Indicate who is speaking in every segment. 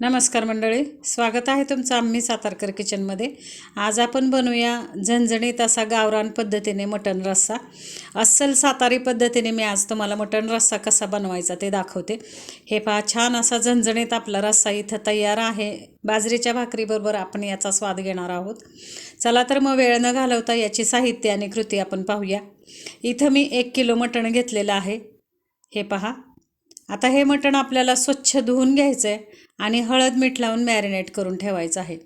Speaker 1: नमस्कार मंडळी स्वागत आहे तुमचं आम्ही सातारकर किचनमध्ये. आज आपण बनवूया झणझणीत असा गावरान पद्धतीने मटण रस्सा. अस्सल सातारी पद्धतीने मी आज तुम्हाला मटण रस्सा कसा बनवायचा ते दाखवते. हे पहा छान असा झणझणीत आपला रस्सा इथं तयार आहे. बाजरीच्या भाकरीबरोबर आपण याचा स्वाद घेणार आहोत. चला तर मग वेळ न घालवता याची साहित्य आणि कृती आपण पाहूया. इथं मी एक किलो मटण घेतलेलं आहे. हे पहा आता हे मटण आपल्याला स्वच्छ धुवून घ्यायचं आहे आणि हळद मीठ लावून मॅरिनेट करून ठेवायचं आहे.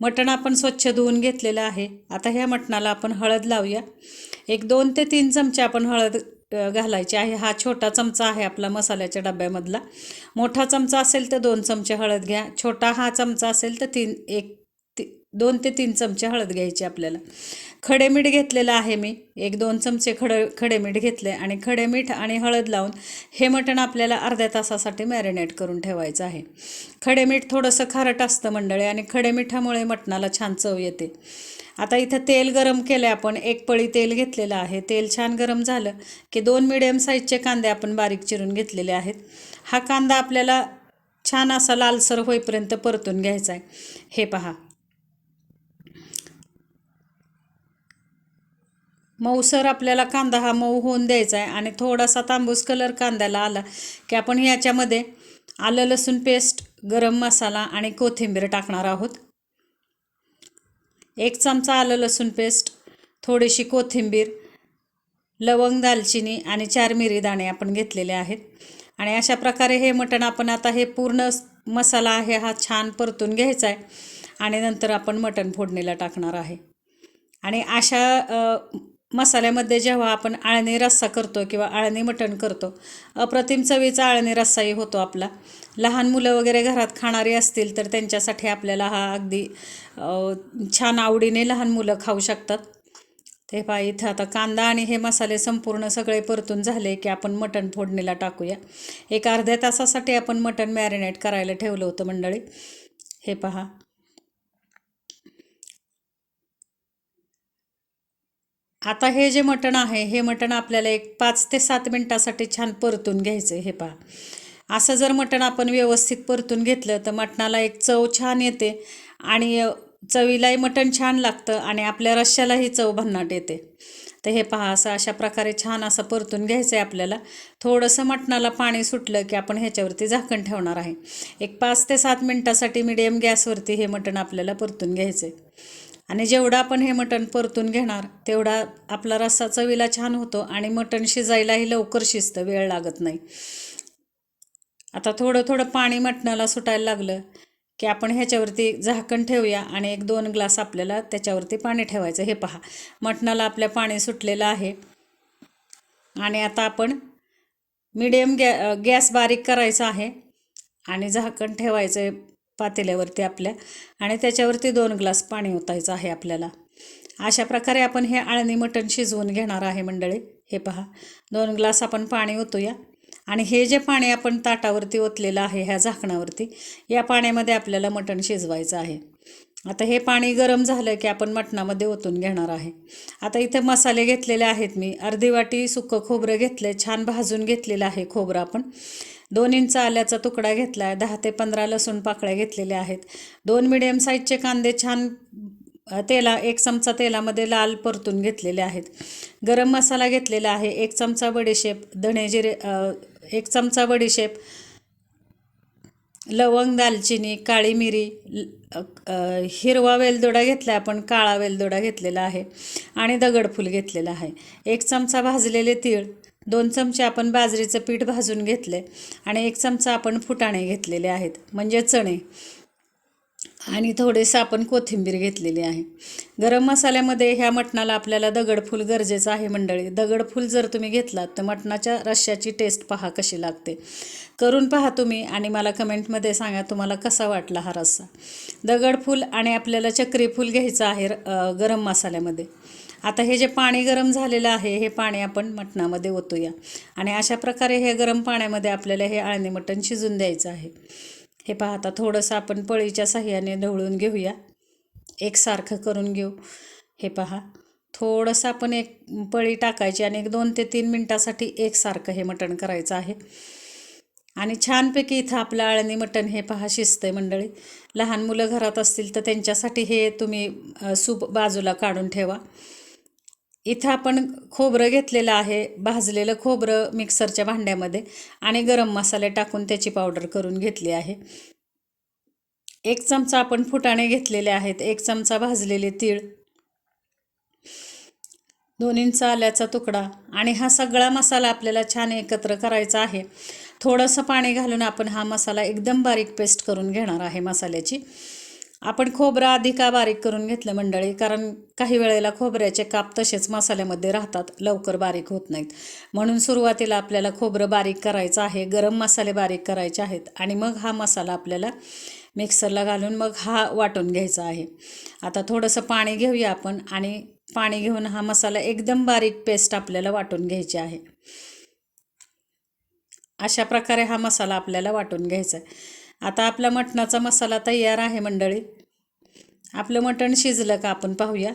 Speaker 1: मटण आपण स्वच्छ धुवून घेतलेलं आहे. आता ह्या मटणाला आपण हळद लावूया. एक दोन ते तीन चमचे आपण हळद घालायची आहे. हा छोटा चमचा आहे आपला मसाल्याच्या डब्यामधला. मोठा चमचा असेल तर दोन चमचे हळद घ्या. छोटा हा चमचा असेल तर तीन एक दोन ते तीन चमचे हळद घ्यायची आपल्याला. खडे मीठ घेतलेलं आहे मी. एक दोन चमचे खड खडे मीठ घेतले आणि खडे मीठ आणि हळद लावून हे मटण आपल्याला अर्ध्या तासासाठी मॅरिनेट करून ठेवायचं आहे. खडे मीठ थोडंसं खारट असतं मंडळी आणि खडे मिठामुळे मटणाला छान चव येते. आता इथं तेल गरम केलं आपण. एक पळी तेल घेतलेलं आहे. तेल छान गरम झालं की दोन मिडियम साईजचे कांदे आपण बारीक चिरून घेतलेले आहेत. हा कांदा आपल्याला छान असा लालसर होईपर्यंत परतून घ्यायचा आहे. हे पहा. मऊसर आपल्याला कांदा हा मऊ होऊन द्यायचा आहे आणि थोडासा तांबूस कलर कांद्याला आला की आपण याच्यामध्ये आलं लसूण पेस्ट गरम मसाला आणि कोथिंबीर टाकणार आहोत. एक चमचा आलं लसूण पेस्ट थोडीशी कोथिंबीर लवंग दालचिनी आणि चार मिरी दाणे आपण घेतलेले आहेत. आणि अशा प्रकारे हे मटण आपण आता हे पूर्ण मसाला आहे हा छान परतून घ्यायचा आहे आणि नंतर आपण मटण फोडणीला टाकणार आहे. आणि अशा मसाल्यामध्ये जेव्हा आपण आळणी रस्सा करतो किंवा आळणी मटण करतो अप्रतिम चवीचा आळणी रस्साही होतो आपला. लहान मुलं वगैरे घरात खाणारी असतील तर त्यांच्यासाठी आपल्याला हा अगदी छान आवडीने लहान मुलं खाऊ शकतात. ते पहा इथं आता कांदा आणि हे मसाले संपूर्ण सगळे परतून झाले की आपण मटण फोडणीला टाकूया. एक अर्ध्या तासासाठी आपण मटण मॅरिनेट करायला ठेवलं होतं मंडळी. हे पहा. आता हे जे मटण आहे हे मटण आपल्याला एक पाच ते सात मिनटासाठी छान परतून घ्यायचं आहे हे पहा. असं जर मटण आपण व्यवस्थित परतून घेतलं तर मटणाला एक चव छान येते आणि चवीलाही मटण छान लागतं आणि आपल्या रश्श्यालाही चव भन्नाट येते. तर हे पहा असं अशा प्रकारे छान असं परतून घ्यायचं आहे आपल्याला. थोडंसं मटणाला पाणी सुटलं की आपण ह्याच्यावरती झाकण ठेवणार आहे. एक पाच ते सात मिनटासाठी मिडियम गॅसवरती हे मटण आपल्याला परतून घ्यायचं आहे आणि जेवढं आपण हे मटण परतून घेणार तेवढा आपला रस्सा चवीला छान होतो आणि मटण शिजायलाही लवकर शिजतं वेळ लागत नाही. आता थोडं थोडं पाणी मटणाला सुटायला लागलं की आपण ह्याच्यावरती झाकण ठेवूया आणि एक दोन ग्लास आपल्याला त्याच्यावरती पाणी ठेवायचं. हे पहा मटणाला आपल्या पाणी सुटलेलं आहे. आणि आता आपण मीडियम गॅ गॅस बारीक करायचा आहे आणि झाकण ठेवायचं आहे. पातेल्यावरती आपल्या आणि त्याच्यावरती दोन ग्लास पाणी ओतायचं आहे आपल्याला. अशा प्रकारे आपण हे आळणी मटण शिजवून घेणार आहे मंडळी. हे पहा दोन ग्लास आपण पाणी ओतूया. आणि हे जे पाणी आपण ताटावरती ओतलेलं आहे ह्या झाकणावरती या पाण्यामध्ये आपल्याला मटण शिजवायचं आहे. आता हे पाणी गरम झालं की आपण मटणामध्ये ओतून घेणार आहे. आता इथे मसाले घेतलेले आहेत मी. अर्धी वाटी सुकं खोबरं घेतलं छान भाजून घेतलेलं आहे खोबरं आपण. दोन इंच आल्याचा तुकडा घेतला आहे दहा ते पंधरा लसूण पाकळ्या घेतलेल्या आहेत. दोन मिडियम साईजचे कांदे छान तेला एक चमचा तेलामध्ये लाल परतून घेतलेले आहेत. गरम मसाला घेतलेला आहे एक चमचा बडीशेप धणे जिरे एक चमचा बडीशेप लवंग दालचिनी काळी मिरी ल- हिरवा वेलदोडा घेतला आहे आपण काळा वेलदोडा घेतलेला आहे आणि दगडफूल घेतलेला आहे. एक चमचा भाजलेले तीळ दोन चमचे आपण बाजरीचं पीठ भाजून घेतले आणि एक चमचा आपण फुटाणे घेतलेले आहेत म्हणजे चणे. आणि थोडेसं आपण कोथिंबीर घेतलेली आहे. गरम मसाल्यामध्ये ह्या मटणाला आपल्याला दगडफूल गरजेचं आहे मंडळी. दगडफूल जर तुम्ही घेतलात तर मटणाच्या रश्श्याची टेस्ट पहा कशी लागते. करून पहा तुम्ही आणि मला कमेंटमध्ये सांगा तुम्हाला कसा वाटला हा रस्सा. दगडफूल आणि आपल्याला चक्रीफूल घ्यायचं आहे गरम मसाल्यामध्ये. आता हे जे पाणी गरम झालेलं आहे हे पाणी आपण मटणामध्ये ओतूया. आणि अशा प्रकारे हे गरम पाण्यामध्ये आपल्याला हे आळणी मटण शिजून द्यायचं आहे. हे पाहता थोडंसं आपण पळीच्या साह्याने ढवळून घेऊया. एकसारखं करून घेऊ. हे पहा थोडंसं आपण एक पळी टाकायची आणि एक दोन ते तीन मिनटासाठी एकसारखं हे मटण करायचं आहे. आणि छानपैकी इथं आपलं आळणी मटण हे पहा शिजतंय मंडळी. लहान मुलं घरात असतील तर त्यांच्यासाठी हे तुम्ही सूप बाजूला काढून ठेवा. इथं आपण खोबरं घेतलेलं आहे भाजलेलं खोबरं मिक्सरच्या भांड्यामध्ये आणि गरम मसाले टाकून त्याची पावडर करून घेतली आहे. एक चमचा आपण फुटाणे घेतलेले आहेत एक चमचा भाजलेले तीळ दोन इंच आल्याचा तुकडा आणि हा सगळा मसाला आपल्याला छान एकत्र करायचा आहे. थोडंसं पाणी घालून आपण हा मसाला एकदम बारीक पेस्ट करून घेणार आहे मसाल्याची. आपण खोबरं आधी का बारीक करून घेतलं मंडळी? कारण काही वेळेला खोबऱ्याचे काप तसेच मसाल्यामध्ये राहतात लवकर बारीक होत नाहीत. म्हणून सुरुवातीला आपल्याला खोबरं बारीक करायचं आहे गरम मसाले बारीक करायचे आहेत आणि मग हा मसाला आपल्याला मिक्सरला घालून मग हा वाटून घ्यायचा आहे. आता थोडंसं पाणी घेऊया आपण आणि पाणी घेऊन हा मसाला एकदम बारीक पेस्ट आपल्याला वाटून घ्यायची आहे. अशा प्रकारे हा मसाला आपल्याला वाटून घ्यायचा आहे. आता आपला मटणाचा मसाला तयार आहे मंडळी. आपलं मटण शिजलं का आपण पाहूया.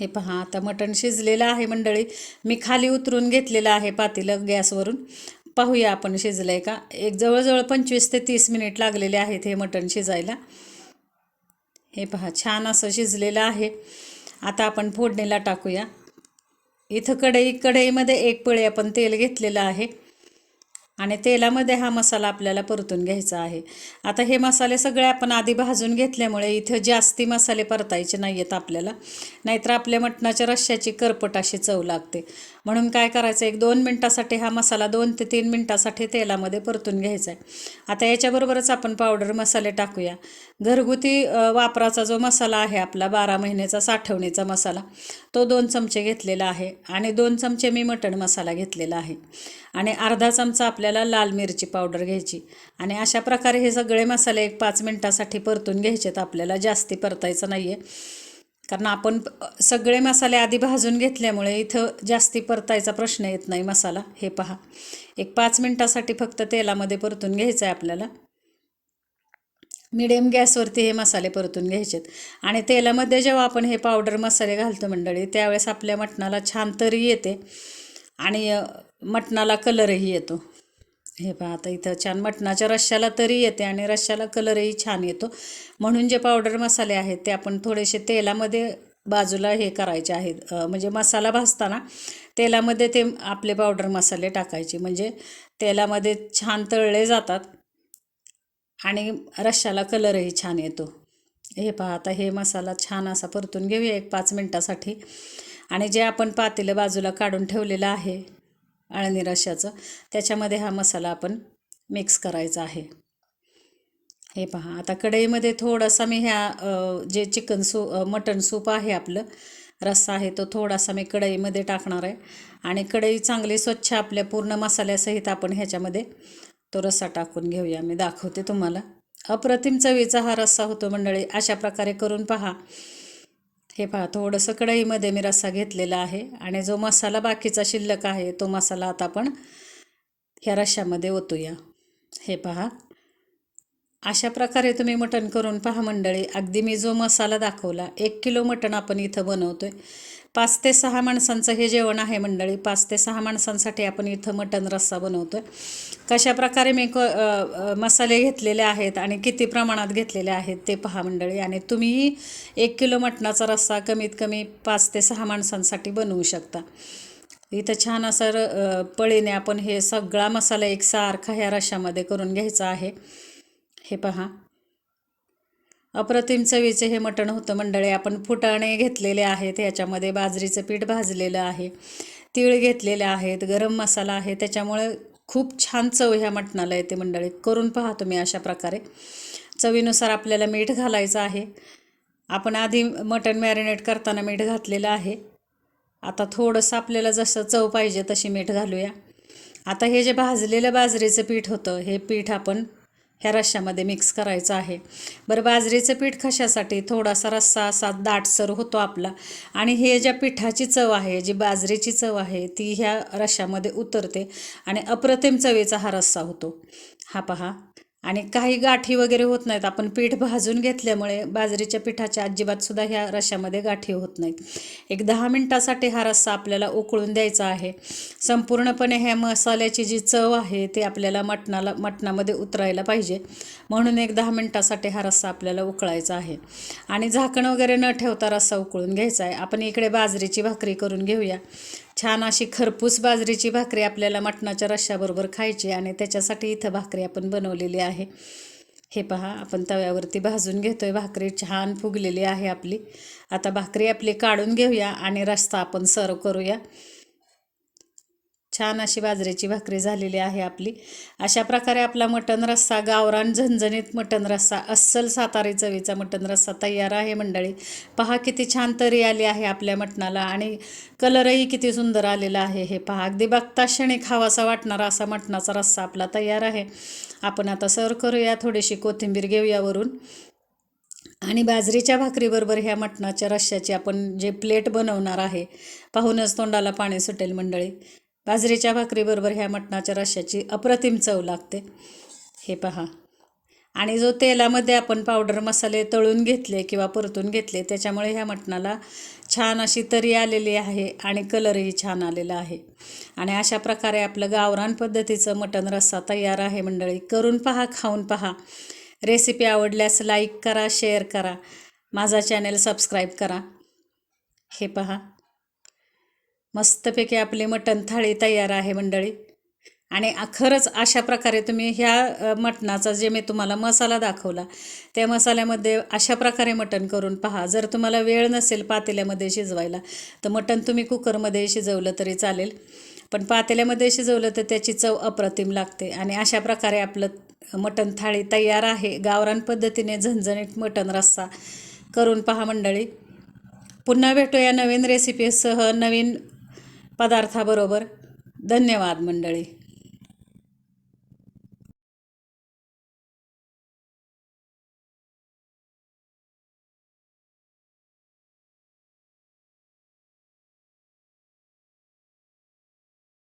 Speaker 1: हे पहा आता मटण शिजलेलं आहे मंडळी. मी खाली उतरून घेतलेलं आहे पातेलं गॅसवरून. पाहूया आपण शिजलं आहे का. एक जवळजवळ पंचवीस ते तीस मिनिट लागलेले आहेत हे मटण शिजायला. हे पहा छान असं शिजलेलं आहे. आता आपण फोडणीला टाकूया. इथं कढई कढईमध्ये एक पळी आपण तेल घेतलेलं आहे. आणि तेलामध्ये हा मसाला आपल्याला परतून घ्यायचा आहे. आता हे मसाले सगळे आपण आधी भाजून घेतल्यामुळे इथं जास्ती मसाले परतायचे नाही आहेत आपल्याला. नाहीतर आपल्या मटणाच्या रश्श्याची करपट अशी चव लागते. म्हणून काय करायचं एक दोन मिनटासाठी हा मसाला दोन ते तीन मिनटासाठी तेलामध्ये परतून घ्यायचा आहे. आता याच्याबरोबरच आपण पावडर मसाले टाकूया. घरगुती वापराचा जो मसाला आहे आपला बारा महिन्याचा साठवणीचा मसाला तो दोन चमचे घेतलेला आहे आणि दोन चमचे मी मटण मसाला घेतलेला आहे. आणि अर्धा चमचा आपल्याला लाल मिरची पावडर घ्यायची आणि अशा प्रकारे हे सगळे मसाले एक पाच मिनटासाठी परतून घ्यायचेत आपल्याला जास्ती परतायचं नाही आहे कारण आपण सगळे मसाले आधी भाजून घेतल्यामुळे इथं जास्ती परतायचा प्रश्न येत नाही मसाला. हे पहा. एक पाच मिनटासाठी फक्त तेलामध्ये परतून घ्यायचं आहे आपल्याला. मिडियम गॅसवरती हे मसाले परतून घ्यायचेत. आणि तेलामध्ये जेव्हा आपण हे पावडर मसाले घालतो मंडळी त्यावेळेस आपल्या मटणाला छान तरी येते आणि मटणाला कलरही येतो. हे पहा आता इथं छान मटणाच्या रश्श्याला तरी येते आणि रश्श्याला कलरही छान येतो. म्हणून जे पावडर मसाले आहेत ते आपण थोडेसे तेलामध्ये बाजूला हे करायचे आहेत. म्हणजे मसाला भाजताना तेलामध्ये ते आपले पावडर मसाले टाकायचे. म्हणजे तेलामध्ये छान तळले जातात. आणि रश्श्याला कलरही छान येतो. हे पहा आता हे मसाला छान असा परतून घेऊया एक पाच मिनटासाठी. आणि जे आपण पातेलं बाजूला काढून ठेवलेलं आहे अळणी रश्याचं त्याच्यामध्ये हा मसाला आपण मिक्स करायचा आहे. हे पहा आता कढईमध्ये थोडासा मी ह्या जे चिकन सूप मटण सूप आहे आपलं रस्सा आहे तो थोडासा मी कढईमध्ये टाकणार आहे. आणि कढई चांगली स्वच्छ आपल्या पूर्ण मसाल्यासहित आपण ह्याच्यामध्ये तो रस्सा टाकून घेऊया मी दाखवते तुम्हाला. अप्रतिम चवीचा हा रस्सा होतो मंडळी अशा प्रकारे करून पहा. हे पहा थोडंसं कढईमध्ये मी रस्सा घेतलेला आहे आणि जो मसाला बाकीचा शिल्लक आहे तो मसाला आता आपण ह्या रश्श्यामध्ये ओतूया. हे पहा. अशा प्रकारे तुम्ही मटण करून पहा मंडळी. अगदी मी जो मसाला दाखवला एक किलो मटण आपण इथं बनवतो आहे पाच ते सहा माणसांचं हे जेवण आहे मंडळी. पाच ते सहा माणसांसाठी आपण इथं मटण रस्सा बनवतो आहे कशा प्रकारे मी क मसाले घेतलेले आहेत आणि किती प्रमाणात घेतलेले आहेत ते पहा मंडळी. आणि तुम्हीही एक किलो मटणाचा रस्सा कमीत कमी पाच ते सहा माणसांसाठी बनवू शकता. इथं छान असं र पळीने आपण हे सगळा मसाला एकसारखा ह्या रशामध्ये करून घ्यायचा आहे. हे पहा. अप्रतिम चवीचे हे मटण होतं मंडळी. आपण फुटाणे घेतलेले आहेत. ह्याच्यामध्ये बाजरीचं पीठ भाजलेलं आहे. तीळ घेतलेले आहेत. गरम मसाला आहे. त्याच्यामुळे खूप छान चव ह्या मटणाला येते मंडळी. करून पहा तुम्ही अशा प्रकारे. चवीनुसार आपल्याला मीठ घालायचं आहे. आपण आधी मटण मॅरिनेट करताना मीठ घातलेलं आहे. आता थोडंसं आपल्याला जसं चव पाहिजे तशी मीठ घालूया. आता हे जे भाजलेलं बाजरीचं पीठ होतं हे पीठ आपण ह्या रश्श्यामध्ये मिक्स करायचं आहे. बरं बाजरीचं पीठ कशासाठी? थोडासा रस्सा असा दाटसर होतो आपला. आणि हे ज्या पिठाची चव आहे जी बाजरीची चव आहे ती ह्या रश्श्यामध्ये उतरते आणि अप्रतिम चवीचा हा रस्सा होतो. हा पहा. आणि काही गाठी वगैरे होत नाहीत. आपण पीठ भाजून घेतल्यामुळे बाजरीच्या पिठाच्या अजिबातसुद्धा ह्या रशामध्ये गाठी होत नाहीत. एक दहा मिनटासाठी हा रस्सा आपल्याला उकळून द्यायचा आहे. संपूर्णपणे ह्या मसाल्याची जी चव आहे ती आपल्याला मटणाला मटणामध्ये उतरायला पाहिजे. म्हणून एक दहा मिनटासाठी हा रस्सा आपल्याला उकळायचा आहे. आणि झाकण वगैरे न ठेवता रस्सा उकळून घ्यायचा आहे. आपण इकडे बाजरीची भाकरी करून घेऊया. छान अशी खरपूस बाजरीची भाकरी आपल्याला मटणाच्या रश्श्याबरोबर खायची आणि त्याच्यासाठी इथं भाकरी आपण बनवलेली आहे. हे पहा आपण तव्यावरती भाजून घेतोय. भाकरी छान फुगलेली आहे आपली. आता भाकरी आपली काढून घेऊया आणि रस्ता आपण सर्व करूया. छान अशी बाजरीची भाकरी झालेली आहे आपली. अशा प्रकारे आपला मटण रस्सा गावरान झणझणीत मटण रस्सा अस्सल सातारी चवीचा मटण रस्सा तयार आहे मंडळी. पहा किती छान तरी आली आहे आपल्या मटणाला आणि कलरही किती सुंदर आलेला आहे हे पहा. अगदी बघता क्षणी खावासा वाटणारा असा मटणाचा रस्सा आपला तयार आहे. आपण आता सर्व करूया थोडीशी कोथिंबीर घेऊया वरून. आणि बाजरीच्या भाकरीबरोबर ह्या मटणाच्या रश्श्याची आपण जे प्लेट बनवणार आहे पाहूनच तोंडाला पाणी सुटेल मंडळी. बाजरीच्या भाकरीबरोबर ह्या मटणाच्या रश्श्याची अप्रतिम चव लागते. हे पहा. आणि जो तेलामध्ये आपण पावडर मसाले तळून घेतले किंवा परतून घेतले त्याच्यामुळे ह्या मटणाला छान अशी तरी आलेली आहे आणि कलरही छान आलेला आहे. आणि अशा प्रकारे आपलं गावरान पद्धतीचं मटण रस्सा तयार आहे मंडळी. करून पहा खाऊन पहा. रेसिपी आवडल्यास लाईक करा शेअर करा. माझा चॅनल सबस्क्राईब करा. हे पहा. मस्तपैकी आपली मटण थाळी तयार आहे मंडळी. आणि खरंच अशा प्रकारे तुम्ही ह्या मटणाचा जे मी तुम्हाला मसाला दाखवला त्या मसाल्यामध्ये अशा प्रकारे मटण करून पहा. जर तुम्हाला वेळ नसेल पातेल्यामध्ये शिजवायला तर मटण तुम्ही कुकरमध्ये शिजवलं तरी चालेल. पण पातेल्यामध्ये शिजवलं तर त्याची चव अप्रतिम लागते. आणि अशा प्रकारे आपलं मटण थाळी तयार आहे. गावरान पद्धतीने झणझणीत मटण रस्सा करून पहा मंडळी. पुन्हा भेटूया नवीन रेसिपीसह नवीन पदार्थाबरोबर. धन्यवाद मंडळी.